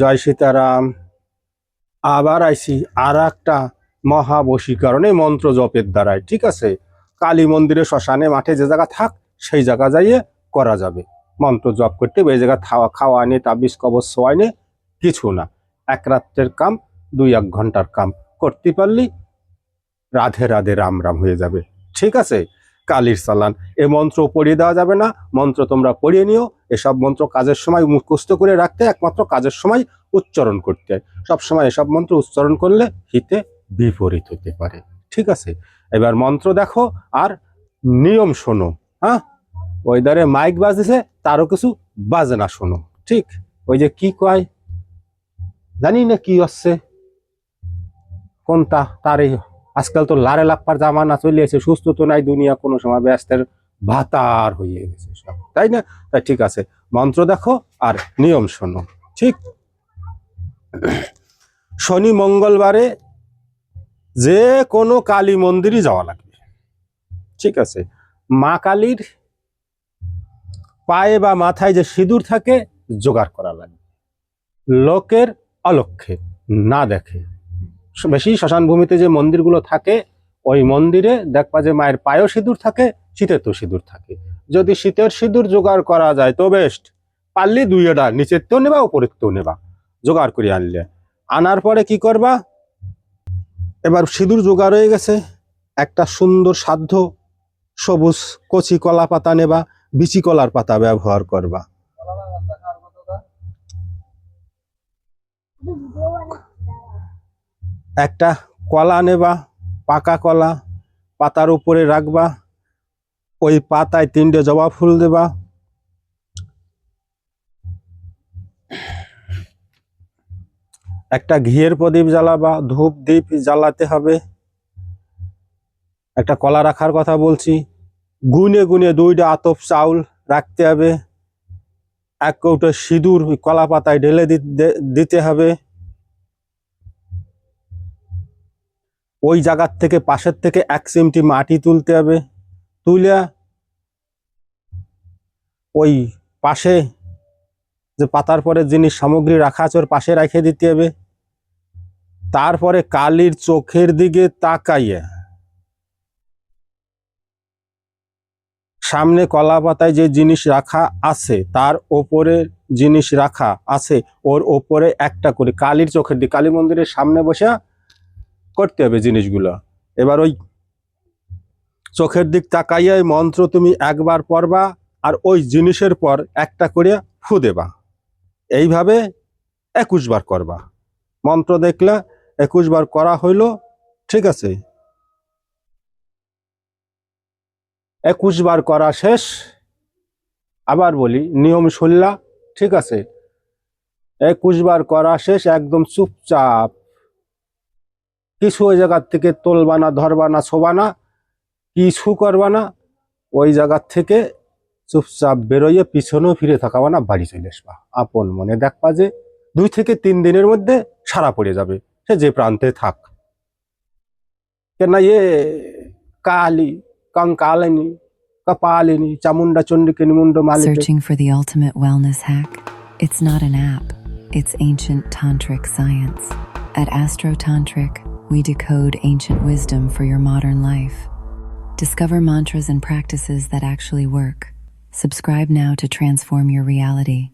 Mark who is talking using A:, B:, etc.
A: জয় সীতারাম। আবার আইসি আর একটা মহাবশীকরণ এই মন্ত্র জপের দ্বারাই ঠিক আছে? কালী মন্দিরে শ্মশানে, মাঠে যে জায়গা থাক, সেই জায়গা যাইয়ে করা যাবে। মন্ত্র জপ করতে এই জায়গা খাওয়া খাওয়া আনে তাবিজ কবর সোয়াই নে, কিছু না। এক রাত্রের কাম, দুই এক ঘণ্টার কাম। করতে পারলি রাধে রাধে রাম রাম হয়ে যাবে, ঠিক আছে? কালির চালান এ মন্ত্র পড়িয়ে দেওয়া যাবে না। মন্ত্র তোমরা পড়িয়ে নিও। এসব মন্ত্র কাজের সময় মুখস্থ করে রাখতে একমাত্র কাজের সময় উচ্চারণ করতে হয়। সবসময় এসব মন্ত্র উচ্চারণ করলে হিতে বিপরীত হতে পারে। ঠিক আছে? এবার মন্ত্র দেখো আর নিয়ম শোনো। হ্যাঁ? ওই ধারে মাইক বাজেছে, তারও কিছু বাজে না শোনো। ঠিক? ওই যে কি কয়? জানি না কি হচ্ছে কোনটা? তার এই আজকাল তো লারে লাপ্পার জামানা চলে এসে, সুস্থ তো নাই দুনিয়া, কোনো সময় ব্যস্তের ভাতার হয়ে গেছে সব। তাই না? তাই ঠিক আছে। মন্ত্র দেখো আর নিয়ম শোনো, ঠিক? শনি মঙ্গলবারে যে কোনো কালী মন্দিরই যাওয়া লাগবে। ঠিক আছে? মা কালীর পায়ে বা মাথায় যে সিঁদুর থাকে, জোগাড় করা লাগবে। লোকের অলক্ষে না দেখে। বেশি শ্মশান ভূমিতে যে মন্দিরগুলো থাকে, ওই মন্দিরে দেখবা যে মায়ের পায়েও সিঁদুর থাকে, শীতের তো সিঁদুর থাকে। যদি শীতের সিঁদুর জোগাড় করা যায় তো বেস্ট পারলে দুইটা নিচের তেও নেবা উপরের তেও নেবা, জোগাড় করে আনলে। আনার পরে কি করবা? এবার সিঁদুর জোগাড় হয়ে গেছে, একটা সুন্দর সাধ্য সবুজ কচি কলা পাতা নেবা, বিচি কলার পাতা ব্যবহার করবা। একটা কলা নেবা, পাকা কলা, পাতার উপরে রাখবা, ওই পাতায় তিনটে জবা ফুল দেবা। একটা ঘিয়ের প্রদীপ জ্বালাবা, ধূপ দ্বীপ জ্বালাতে হবে। একটা কলা রাখার কথা বলছি। গুনে গুনে দুইটা আতপ চাউল রাখতে হবে। এক কৌটো সিঁদুর কলা পাতায় ঢেলে দিতে হবে। ওই জায়গার থেকে পাশের থেকে এক চিমটি মাটি তুলতে হবে। তুলে ওই পাশে যে পাতার পরে জিনিস সামগ্রী রাখা আছে ওর পাশে রেখে দিতে হবে। তারপরে কালির চোখের দিকে তাকাইয়া সামনে কলা পাতায় যে জিনিস রাখা আছে, তার ওপরে জিনিস রাখা আছে, ওর ওপরে একটা করে কালীর চোখের দিকে, কালী মন্দিরের সামনে বসে করতে হবে জিনিসগুলো। এবার ওই চোখের দিক তাকাইয়া মন্ত্র তুমি একবার পড়বা আর ওই জিনিসের পর একটা করে ফু দেবা। এইভাবে একুশ বার করবা। মন্ত্র দেখলে একুশ বার করা হইল, ঠিক আছে। একুশ বার করা শেষ। আবার বলি, নিয়ম শুনলা, ঠিক আছে। একুশ বার করা শেষ, একদম চুপচাপ। কিছু ওই জায়গার থেকে তোলবা না, ধরবা না ছোবা না, কিছু করবা না, ওই জায়গার থেকে চুপচাপ বেরোইয়ে পিছনেও ফিরে থাকাবা না, বাড়ি চলে আসবা। আপন মনে দেখবা যে দুই থেকে তিন দিনের মধ্যে সারা পড়ে যাবে, সে যে প্রান্তে থাক। কেন ইয়ে কালী, কঙ্কালিনী, কপালিনী চামুন্ডা চন্ডিকে নিমুন্ড মালিক.
B: At Astro we decode ancient wisdom for your modern life. Discover mantras and practices that actually work. Subscribe now to transform your reality.